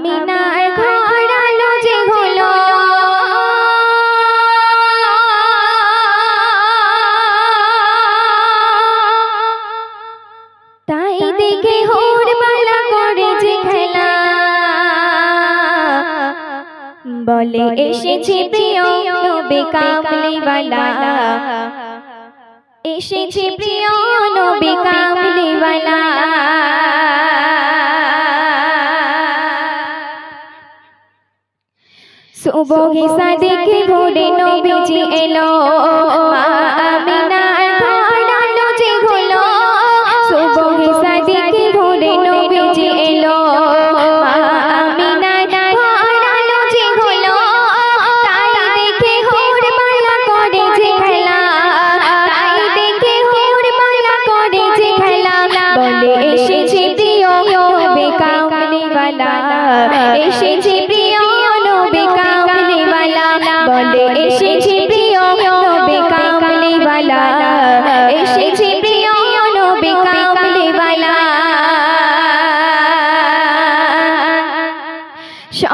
আমিনার ঘর আলো যে হলো। তাই দেখে হোরবালা করে যে খেলা। বলে এসেছে প্রিয় নবী কামলিওয়ালা এসেছে প্রিয় নবী কামলিওয়ালা ভোরে নবীজি এলো। মা যে হলো। সুবহে সাদিকে ভোরে নবীজি এলো। মা আমিনার ঘর যে হলো। তাই দেখে হুড়মালা করে যে খেলা। তাই দেখে হুড়মালা করে যে খেলা। বলে এসেছে প্রিয় নবী এসেছে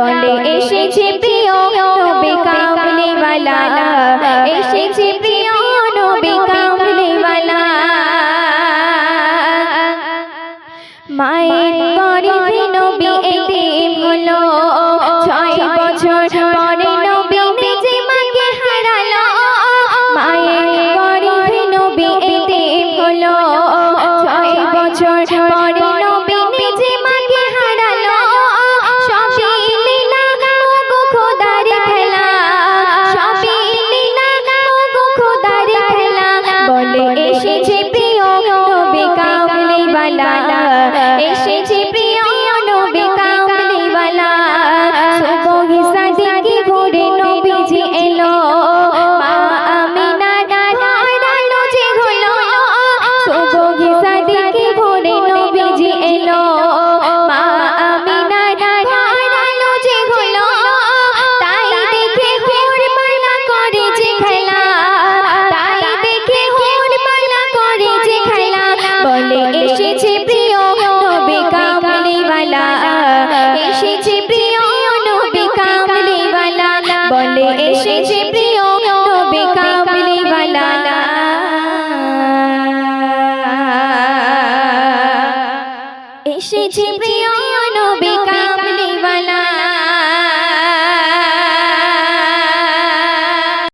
বলে এসেছে প্রিয় নবী কামলিওয়ালা। এসেছে প্রিয় নবী কামলিওয়ালা। মায়ের গরিবে নবী এতিম হলো ছয় বছর পরে নবী নিজে মাকে হারালো। মায়ের গরিবে নবী এতিম হলো